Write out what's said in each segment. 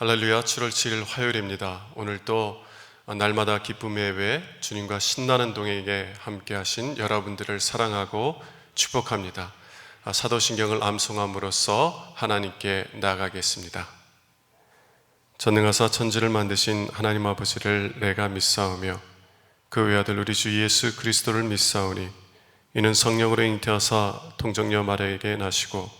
할렐루야 7월 7일 화요일입니다. 오늘 또 날마다 기쁨의 예배 주님과 신나는 동행에 함께 하신 여러분들을 사랑하고 축복합니다. 사도신경을 암송함으로써 하나님께 나가겠습니다. 전능하사 천지를 만드신 하나님 아버지를 내가 믿사오며 그 외아들 우리 주 예수 그리스도를 믿사오니 이는 성령으로 잉태하사 동정녀 마리아에게 나시고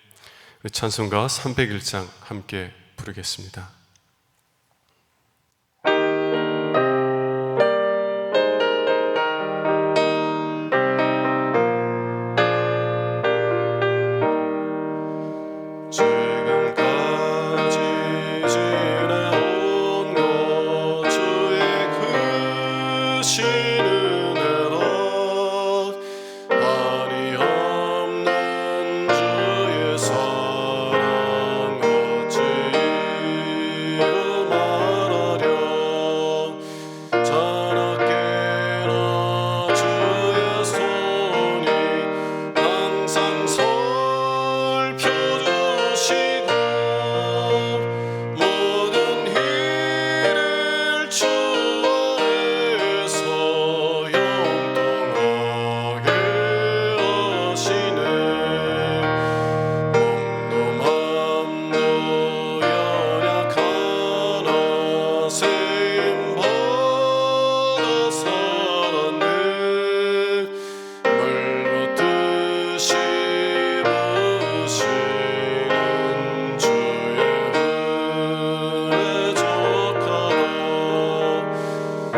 찬송가 301장 함께 부르겠습니다.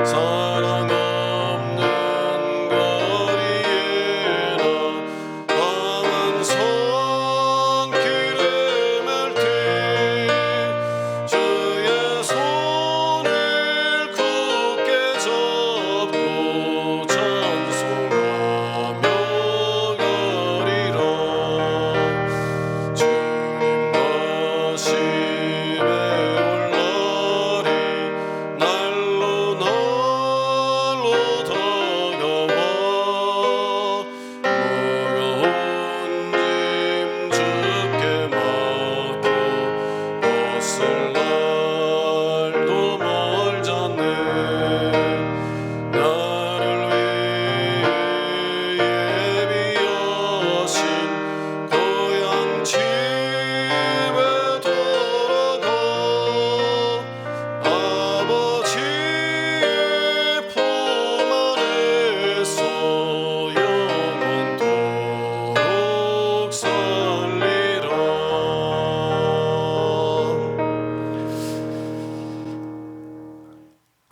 사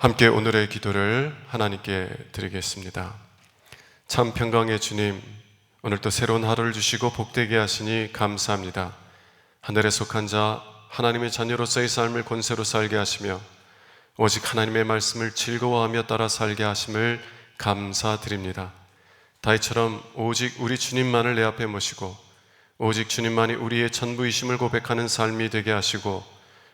함께 오늘의 기도를 하나님께 드리겠습니다. 참 평강의 주님, 오늘도 새로운 하루를 주시고 복되게 하시니 감사합니다. 하늘에 속한 자, 하나님의 자녀로서의 삶을 권세로 살게 하시며 오직 하나님의 말씀을 즐거워하며 따라 살게 하심을 감사드립니다. 다이처럼 오직 우리 주님만을 내 앞에 모시고 오직 주님만이 우리의 전부이심을 고백하는 삶이 되게 하시고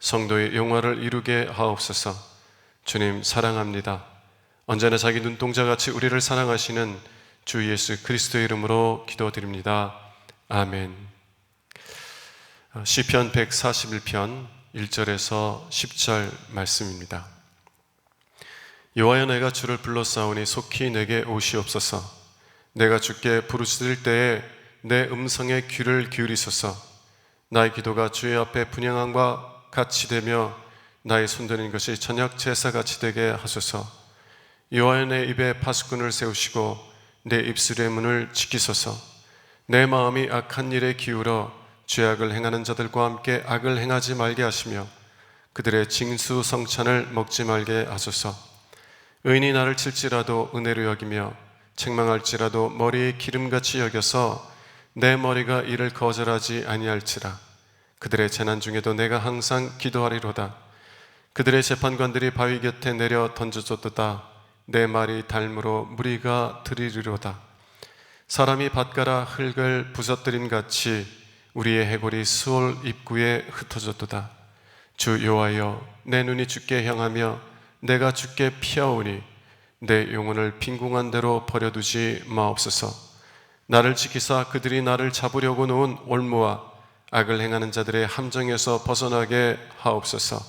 성도의 영화를 이루게 하옵소서. 주님 사랑합니다. 언제나 자기 눈동자 같이 우리를 사랑하시는 주 예수 그리스도의 이름으로 기도드립니다. 아멘. 시편 141편 1절에서 10절 말씀입니다. 여호와여 내가 주를 불러싸우니 속히 내게 오시옵소서. 내가 주께 부르짖을 때에 내 음성에 귀를 기울이소서. 나의 기도가 주의 앞에 분양함과 같이 되며 나의 손드는 것이 저녁 제사같이 되게 하소서. 내 입에 파수꾼을 세우시고 내 입술의 문을 지키소서. 내 마음이 악한 일에 기울어 죄악을 행하는 자들과 함께 악을 행하지 말게 하시며 그들의 징수 성찬을 먹지 말게 하소서. 의인이 나를 칠지라도 은혜로 여기며 책망할지라도 머리에 기름같이 여겨서 내 머리가 이를 거절하지 아니할지라 그들의 재난 중에도 내가 항상 기도하리로다. 그들의 재판관들이 바위 곁에 내려 던져줬도다. 내 말이 달무로 무리가 들이리로다. 사람이 밭가라 흙을 부서뜨림 같이 우리의 해골이 수월 입구에 흩어졌도다. 주 여호와여 내 눈이 주께 향하며 내가 주께 피하오니 내 영혼을 빈궁한 대로 버려두지 마옵소서. 나를 지키사 그들이 나를 잡으려고 놓은 올무와 악을 행하는 자들의 함정에서 벗어나게 하옵소서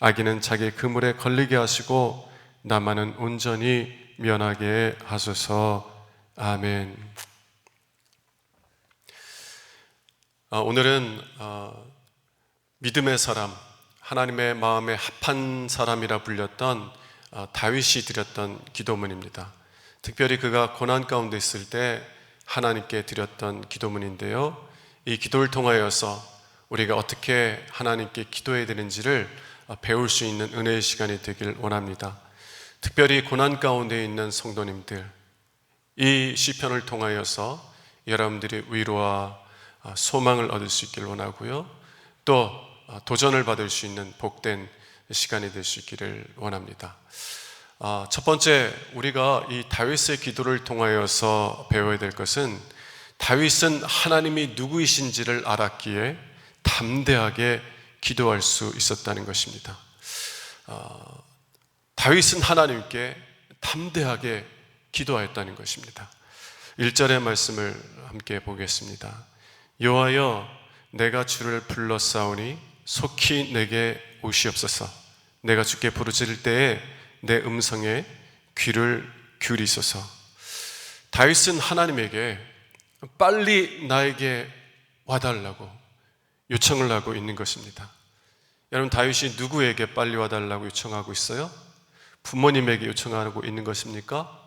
악인은 자기 그물에 걸리게 하시고 나만은 온전히 면하게 하소서 아멘 아, 오늘은 아, 믿음의 사람 하나님의 마음에 합한 사람이라 불렸던 아, 다윗이 드렸던 기도문입니다. 특별히 그가 고난 가운데 있을 때 하나님께 드렸던 기도문인데요. 이 기도를 통하여서 우리가 어떻게 하나님께 기도해야 되는지를 아, 배울 수 있는 은혜의 시간이 되길 원합니다. 특별히 고난 가운데 있는 성도님들, 이 시편을 통하여서 여러분들이 위로와 아, 소망을 얻을 수 있길 원하고요. 또 아, 도전을 받을 수 있는 복된 시간이 될 수 있기를 원합니다. 아, 첫 번째 우리가 이 다윗의 기도를 통하여서 배워야 될 것은 다윗은 하나님이 누구이신지를 알았기에 담대하게 기도할 수 있었다는 것입니다. 다윗은 하나님께 담대하게 기도하였다는 것입니다. 1절의 말씀을 함께 보겠습니다. 여호와여 내가 주를 불렀사오니 속히 내게 오시옵소서 내가 주께 부르짖을 때에 내 음성에 귀를 기울이소서 다윗은 하나님에게 빨리 나에게 와달라고 요청을 하고 있는 것입니다 여러분 다윗이 누구에게 빨리 와달라고 요청하고 있어요? 부모님에게 요청하고 있는 것입니까?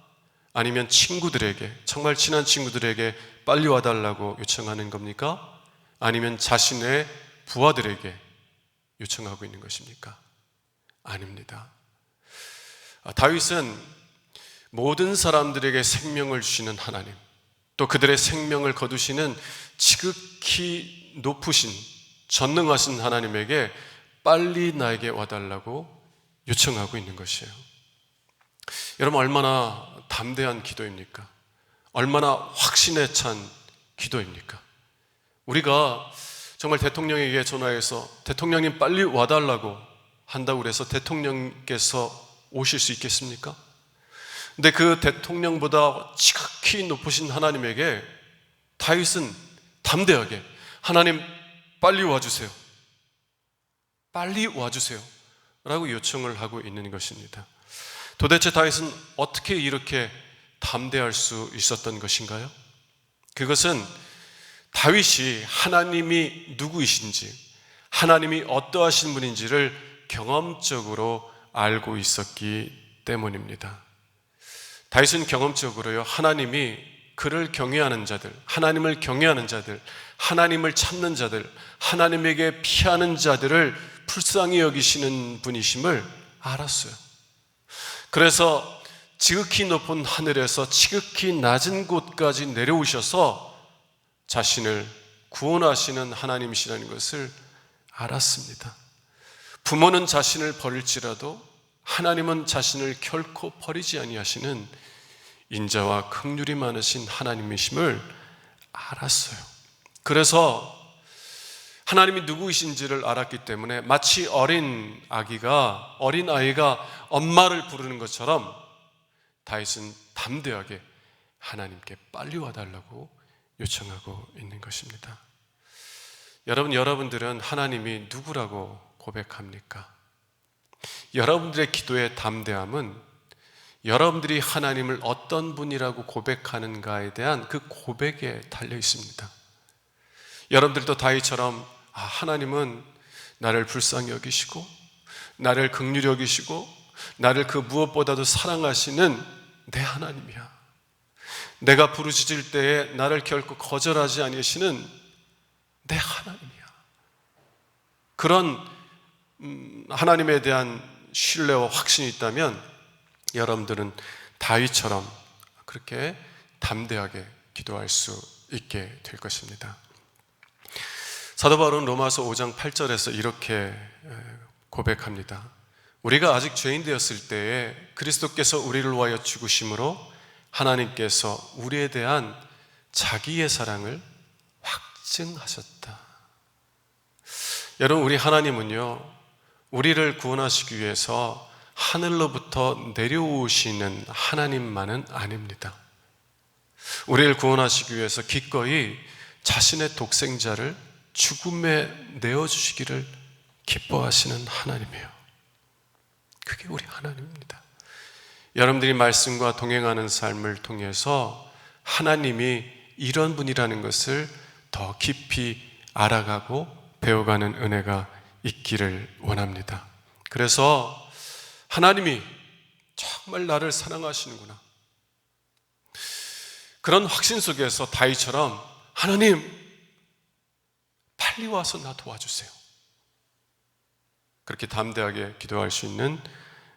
아니면 친구들에게 정말 친한 친구들에게 빨리 와달라고 요청하는 겁니까? 아니면 자신의 부하들에게 요청하고 있는 것입니까? 아닙니다. 아, 다윗은 모든 사람들에게 생명을 주시는 하나님, 또 그들의 생명을 거두시는 지극히 높으신 전능하신 하나님에게 빨리 나에게 와달라고 요청하고 있는 것이에요. 여러분 얼마나 담대한 기도입니까? 얼마나 확신에 찬 기도입니까? 우리가 정말 대통령에게 전화해서 대통령님 빨리 와달라고 한다고 그래서 대통령께서 오실 수 있겠습니까? 근데 그 대통령보다 지극히 높으신 하나님에게 다윗은 담대하게 하나님 빨리 와주세요. 빨리 와주세요. 라고 요청을 하고 있는 것입니다. 도대체 다윗은 어떻게 이렇게 담대할 수 있었던 것인가요? 그것은 다윗이 하나님이 누구이신지, 하나님이 어떠하신 분인지를 경험적으로 알고 있었기 때문입니다. 다윗은 경험적으로요, 하나님이 그를 경외하는 자들, 하나님을 경외하는 자들, 하나님을 찾는 자들, 하나님에게 피하는 자들을 불쌍히 여기시는 분이심을 알았어요. 그래서 지극히 높은 하늘에서 지극히 낮은 곳까지 내려오셔서 자신을 구원하시는 하나님이시라는 것을 알았습니다. 부모는 자신을 버릴지라도 하나님은 자신을 결코 버리지 아니하시는 인자와 긍휼이 많으신 하나님이심을 알았어요. 그래서 하나님이 누구이신지를 알았기 때문에 마치 어린 아기가 어린 아이가 엄마를 부르는 것처럼 다윗은 담대하게 하나님께 빨리 와달라고 요청하고 있는 것입니다. 여러분, 여러분들은 하나님이 누구라고 고백합니까? 여러분들의 기도의 담대함은 여러분들이 하나님을 어떤 분이라고 고백하는가에 대한 그 고백에 달려 있습니다. 여러분들도 다윗처럼 아, 하나님은 나를 불쌍히 여기시고 나를 극률히 여기시고 나를 그 무엇보다도 사랑하시는 내 하나님이야. 내가 부르짖을 때에 나를 결코 거절하지 아니시는 내 하나님이야. 그런 음, 하나님에 대한 신뢰와 확신이 있다면 여러분들은 다윗처럼 그렇게 담대하게 기도할 수 있게 될 것입니다. 사도 바울은 로마서 5장 8절에서 이렇게 고백합니다. 우리가 아직 죄인 되었을 때에 그리스도께서 우리를 위하여 죽으심으로 하나님께서 우리에 대한 자기의 사랑을 확증하셨다. 여러분, 우리 하나님은요, 우리를 구원하시기 위해서 하늘로부터 내려오시는 하나님만은 아닙니다. 우리를 구원하시기 위해서 기꺼이 자신의 독생자를 죽음에 내어주시기를 기뻐하시는 하나님이에요. 그게 우리 하나님입니다. 여러분들이 말씀과 동행하는 삶을 통해서 하나님이 이런 분이라는 것을 더 깊이 알아가고 배워가는 은혜가 있기를 원합니다. 그래서 하나님이 정말 나를 사랑하시는구나. 그런 확신 속에서 다이처럼 하나님 빨리 와서 나 도와주세요. 그렇게 담대하게 기도할 수 있는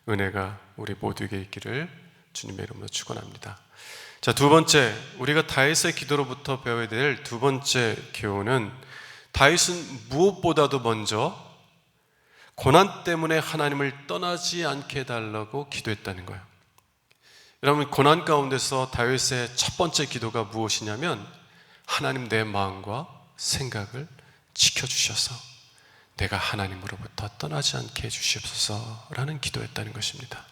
은혜가 우리 모두에게 있기를 주님의 이름으로 축원합니다. 자, 두 번째, 우리가 다윗의 기도로부터 배워야 될 두 번째 교훈은 다윗은 무엇보다도 먼저 고난 때문에 하나님을 떠나지 않게 해달라고 기도했다는 거예요. 여러분, 고난 가운데서 다윗의 첫 번째 기도가 무엇이냐면 하나님 내 마음과 생각을 지켜주셔서 내가 하나님으로부터 떠나지 않게 해주시옵소서라는 기도였다는 것입니다.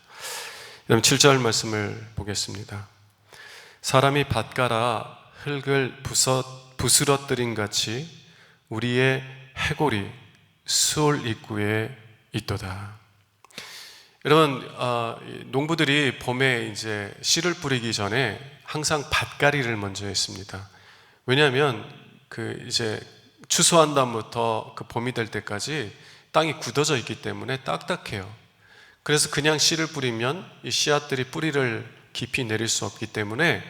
여러분 7절 말씀을 보겠습니다. 사람이 밭가라 흙을 부서, 부스러뜨린 같이 우리의 해골이 수월 입구에 있도다. 여러분 어, 농부들이 봄에 이제 씨를 뿌리기 전에 항상 밭가리를 먼저 했습니다. 왜냐하면 그 이제 추수한 다음부터 그 봄이 될 때까지 땅이 굳어져 있기 때문에 딱딱해요. 그래서 그냥 씨를 뿌리면 이 씨앗들이 뿌리를 깊이 내릴 수 없기 때문에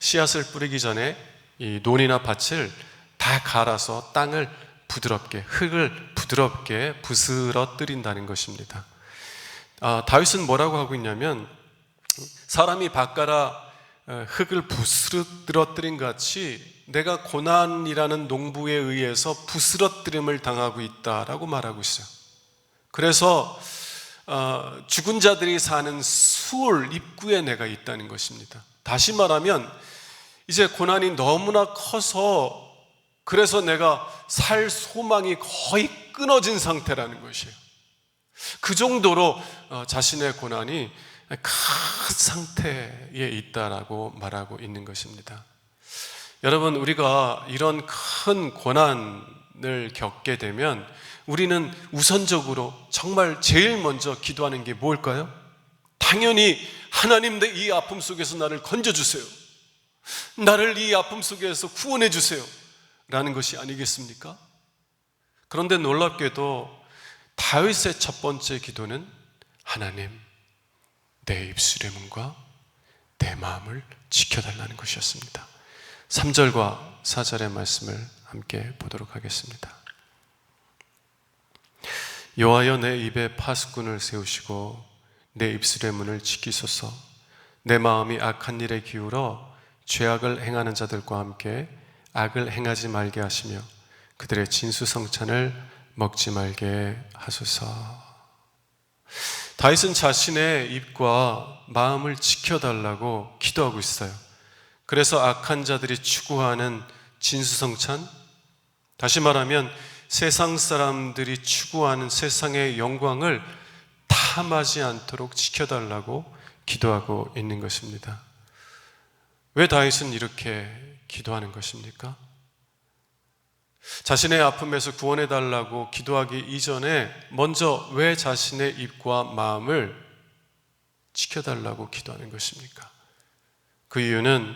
씨앗을 뿌리기 전에 이 논이나 밭을 다 갈아서 땅을 부드럽게 흙을 부드럽게 부스러뜨린다는 것입니다. 아, 다윗은 뭐라고 하고 있냐면 사람이 밭가라 어, 흙을 부스러뜨린 같이 내가 고난이라는 농부에 의해서 부스러뜨림을 당하고 있다라고 말하고 있어요. 그래서 어, 죽은 자들이 사는 수월 입구에 내가 있다는 것입니다. 다시 말하면 이제 고난이 너무나 커서 그래서 내가 살 소망이 거의 끊어진 상태라는 것이에요. 그 정도로 어, 자신의 고난이 큰 상태에 있다라고 말하고 있는 것입니다. 여러분, 우리가 이런 큰 고난을 겪게 되면 우리는 우선적으로 정말 제일 먼저 기도하는 게 뭘까요? 당연히 하나님 내 이 아픔 속에서 나를 건져주세요. 나를 이 아픔 속에서 구원해 주세요. 라는 것이 아니겠습니까? 그런데 놀랍게도 다윗의 첫 번째 기도는 하나님, 내 입술의 문과 내 마음을 지켜달라는 것이었습니다. 3절과 4절의 말씀을 함께 보도록 하겠습니다. 여호와여 내 입에 파수꾼을 세우시고 내 입술의 문을 지키소서 내 마음이 악한 일에 기울어 죄악을 행하는 자들과 함께 악을 행하지 말게 하시며 그들의 진수성찬을 먹지 말게 하소서. 다윗은 자신의 입과 마음을 지켜달라고 기도하고 있어요. 그래서 악한 자들이 추구하는 진수성찬, 다시 말하면 세상 사람들이 추구하는 세상의 영광을 탐하지 않도록 지켜달라고 기도하고 있는 것입니다. 왜 다윗은 이렇게 기도하는 것입니까? 자신의 아픔에서 구원해 달라고 기도하기 이전에 먼저 왜 자신의 입과 마음을 지켜달라고 기도하는 것입니까? 그 이유는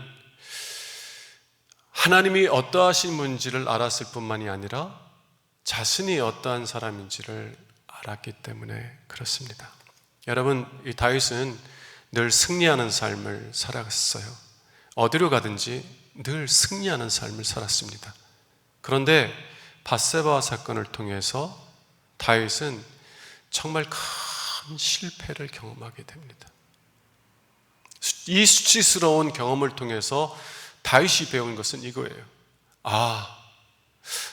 하나님이 어떠하신 분인지를 알았을 뿐만이 아니라 자신이 어떠한 사람인지를 알았기 때문에 그렇습니다. 여러분, 이 다윗은 늘 승리하는 삶을 살아갔어요. 어디로 가든지 늘 승리하는 삶을 살았습니다. 그런데 바세바 사건을 통해서 다윗은 정말 큰 실패를 경험하게 됩니다. 이 수치스러운 경험을 통해서 다윗이 배운 것은 이거예요. 아,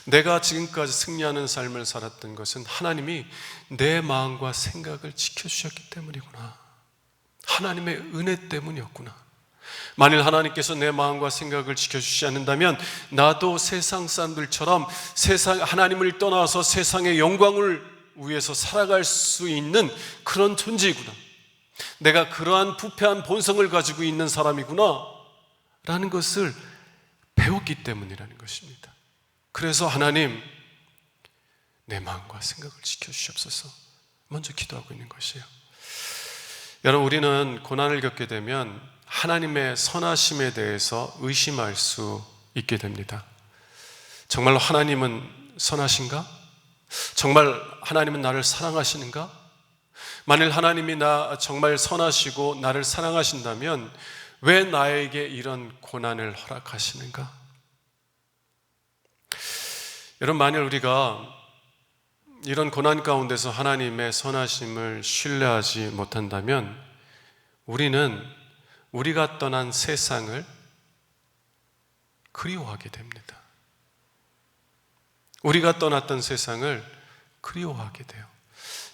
내가 지금까지 승리하는 삶을 살았던 것은 하나님이 내 마음과 생각을 지켜주셨기 때문이구나. 하나님의 은혜 때문이었구나. 만일 하나님께서 내 마음과 생각을 지켜주지 않는다면 나도 세상 사람들처럼 세상 하나님을 떠나서 세상의 영광을 위해서 살아갈 수 있는 그런 존재이구나. 내가 그러한 부패한 본성을 가지고 있는 사람이구나. 라는 것을 배웠기 때문이라는 것입니다. 그래서 하나님, 내 마음과 생각을 지켜주시옵소서. 먼저 기도하고 있는 것이에요. 여러분, 우리는 고난을 겪게 되면 하나님의 선하심에 대해서 의심할 수 있게 됩니다. 정말 하나님은 선하신가? 정말 하나님은 나를 사랑하시는가? 만일 하나님이 나 정말 선하시고 나를 사랑하신다면 왜 나에게 이런 고난을 허락하시는가? 여러분, 만일 우리가 이런 고난 가운데서 하나님의 선하심을 신뢰하지 못한다면 우리는 우리가 떠난 세상을 그리워하게 됩니다. 우리가 떠났던 세상을 그리워하게 돼요.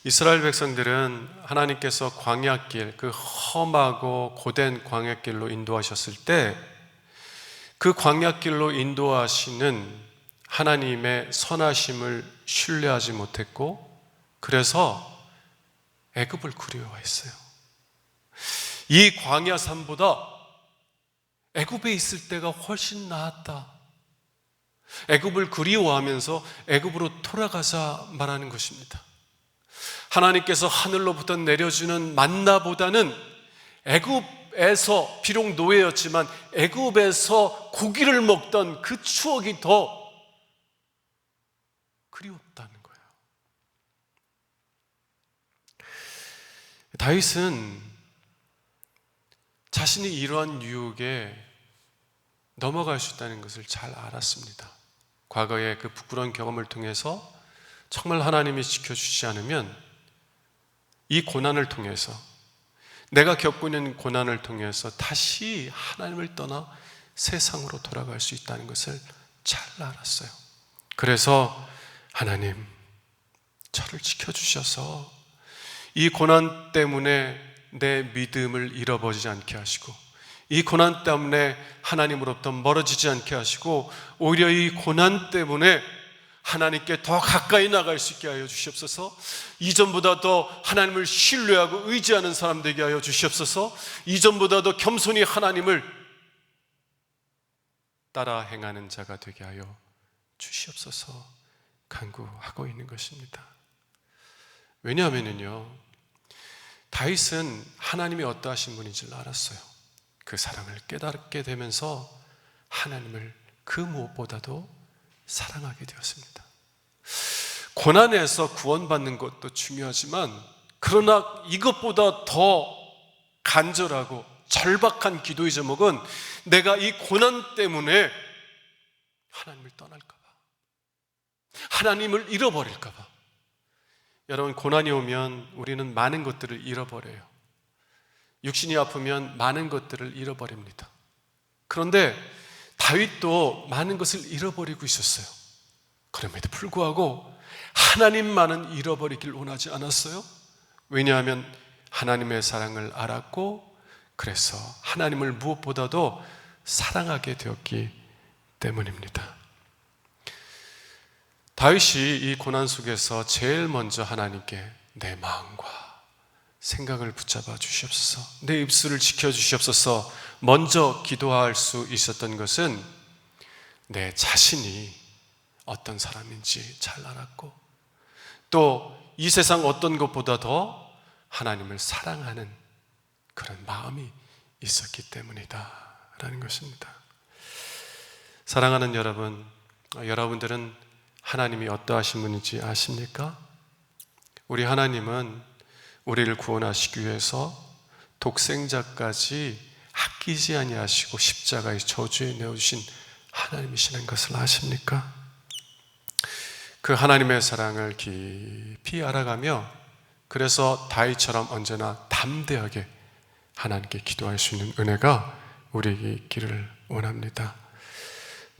이스라엘 백성들은 하나님께서 광야길, 그 험하고 고된 광야길로 인도하셨을 때 그 광야길로 인도하시는 하나님의 선하심을 신뢰하지 못했고 그래서 애굽을 그리워했어요. 이 광야 삶보다 애굽에 있을 때가 훨씬 나았다. 애굽을 그리워하면서 애굽으로 돌아가자 말하는 것입니다. 하나님께서 하늘로부터 내려주는 만나보다는 애굽에서 비록 노예였지만 애굽에서 고기를 먹던 그 추억이 더 그리웠다는 거예요. 다윗은 자신이 이러한 유혹에 넘어갈 수 있다는 것을 잘 알았습니다. 과거의 그 부끄러운 경험을 통해서 정말 하나님이 지켜주지 않으면 이 고난을 통해서 내가 겪고 있는 고난을 통해서 다시 하나님을 떠나 세상으로 돌아갈 수 있다는 것을 잘 알았어요. 그래서 하나님, 저를 지켜주셔서 이 고난 때문에 내 믿음을 잃어버리지 않게 하시고 이 고난 때문에 하나님으로부터 멀어지지 않게 하시고 오히려 이 고난 때문에 하나님께 더 가까이 나갈 수 있게 하여 주시옵소서. 이전보다 더 하나님을 신뢰하고 의지하는 사람 되게 하여 주시옵소서. 이전보다 더 겸손히 하나님을 따라 행하는 자가 되게 하여 주시옵소서. 간구하고 있는 것입니다. 왜냐하면요. 다윗은 하나님이 어떠하신 분인지를 알았어요. 그 사랑을 깨닫게 되면서 하나님을 그 무엇보다도 사랑하게 되었습니다. 고난에서 구원받는 것도 중요하지만 그러나 이것보다 더 간절하고 절박한 기도의 제목은 내가 이 고난 때문에 하나님을 떠날까봐 하나님을 잃어버릴까봐 여러분 고난이 오면 우리는 많은 것들을 잃어버려요. 육신이 아프면 많은 것들을 잃어버립니다. 그런데 다윗도 많은 것을 잃어버리고 있었어요. 그럼에도 불구하고 하나님만은 잃어버리길 원하지 않았어요. 왜냐하면 하나님의 사랑을 알았고 그래서 하나님을 무엇보다도 사랑하게 되었기 때문입니다. 다윗이 이 고난 속에서 제일 먼저 하나님께 내 마음과 생각을 붙잡아 주시옵소서, 내 입술을 지켜 주시옵소서, 먼저 기도할 수 있었던 것은 내 자신이 어떤 사람인지 잘 알았고, 또 이 세상 어떤 것보다 더 하나님을 사랑하는 그런 마음이 있었기 때문이다. 라는 것입니다. 사랑하는 여러분, 여러분들은 하나님이 어떠하신 분인지 아십니까? 우리 하나님은 우리를 구원하시기 위해서 독생자까지 아끼지 아니하시고 십자가의 저주에 내어주신 하나님이시는 것을 아십니까? 그 하나님의 사랑을 깊이 알아가며 그래서 다윗처럼 언제나 담대하게 하나님께 기도할 수 있는 은혜가 우리에게 있기를 원합니다.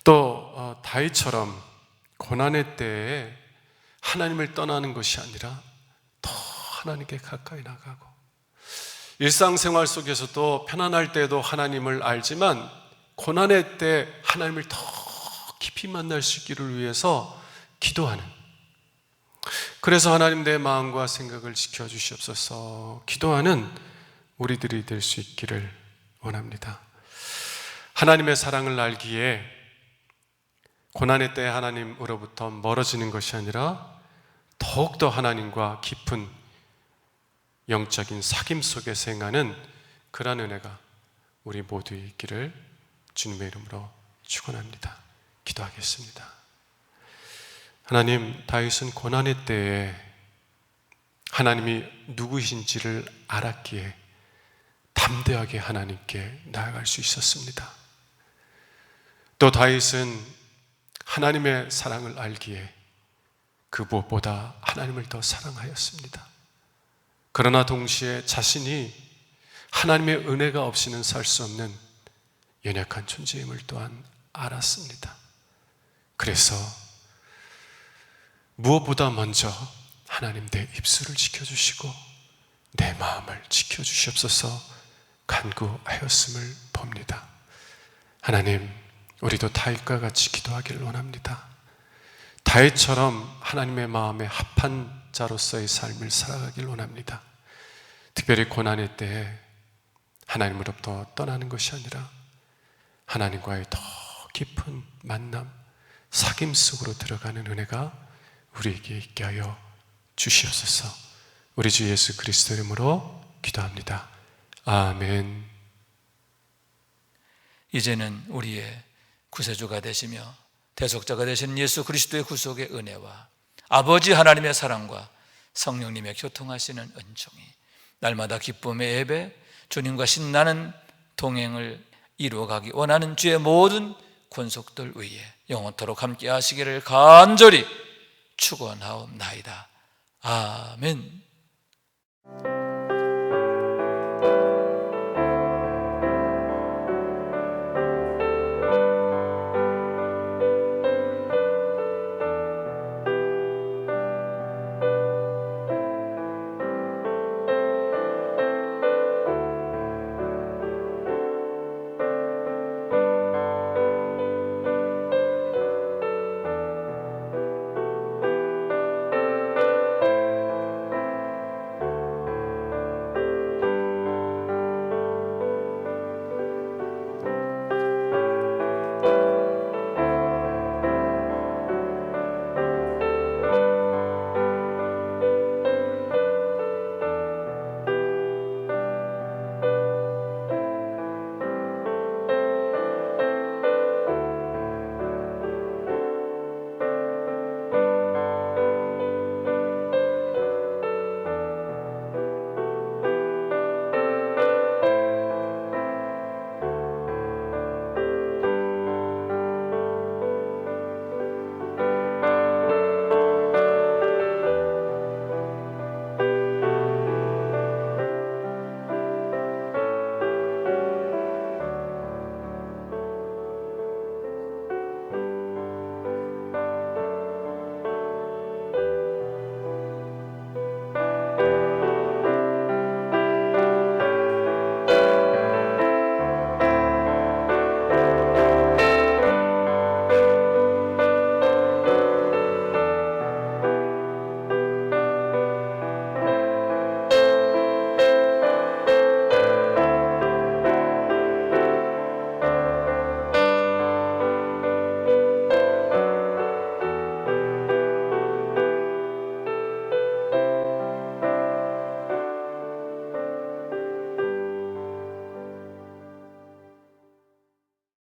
또 어, 다윗처럼 고난의 때에 하나님을 떠나는 것이 아니라 더 하나님께 가까이 나가고 일상생활 속에서도 편안할 때도 하나님을 알지만 고난의 때 하나님을 더 깊이 만날 수 있기를 위해서 기도하는 그래서 하나님 내 마음과 생각을 지켜주시옵소서 기도하는 우리들이 될 수 있기를 원합니다. 하나님의 사랑을 알기에 고난의 때 하나님으로부터 멀어지는 것이 아니라 더욱더 하나님과 깊은 영적인 사귐 속에서 행하는 그러한 은혜가 우리 모두에 있기를 주님의 이름으로 축원합니다. 기도하겠습니다. 하나님, 다윗은 고난의 때에 하나님이 누구이신지를 알았기에 담대하게 하나님께 나아갈 수 있었습니다. 또 다윗은 하나님의 사랑을 알기에 그 무엇보다 하나님을 더 사랑하였습니다. 그러나 동시에 자신이 하나님의 은혜가 없이는 살 수 없는 연약한 존재임을 또한 알았습니다. 그래서 무엇보다 먼저 하나님 내 입술을 지켜주시고 내 마음을 지켜주시옵소서 간구하였음을 봅니다. 하나님, 우리도 다윗과 같이 기도하기를 원합니다. 다윗처럼 하나님의 마음에 합한 자로서의 삶을 살아가길 원합니다. 특별히 고난의 때에 하나님으로부터 떠나는 것이 아니라 하나님과의 더 깊은 만남, 사귐 속으로 들어가는 은혜가 우리에게 있게 하여 주시옵소서. 우리 주 예수 그리스도 이름으로 기도합니다. 아멘. 이제는 우리의 구세주가 되시며 대속자가 되신 예수 그리스도의 구속의 은혜와 아버지 하나님의 사랑과 성령님의 교통하시는 은총이 날마다 기쁨의 예배 주님과 신나는 동행을 이루어가기 원하는 주의 모든 권속들 위에 영원토록 함께 하시기를 간절히 축원하옵나이다. 아멘.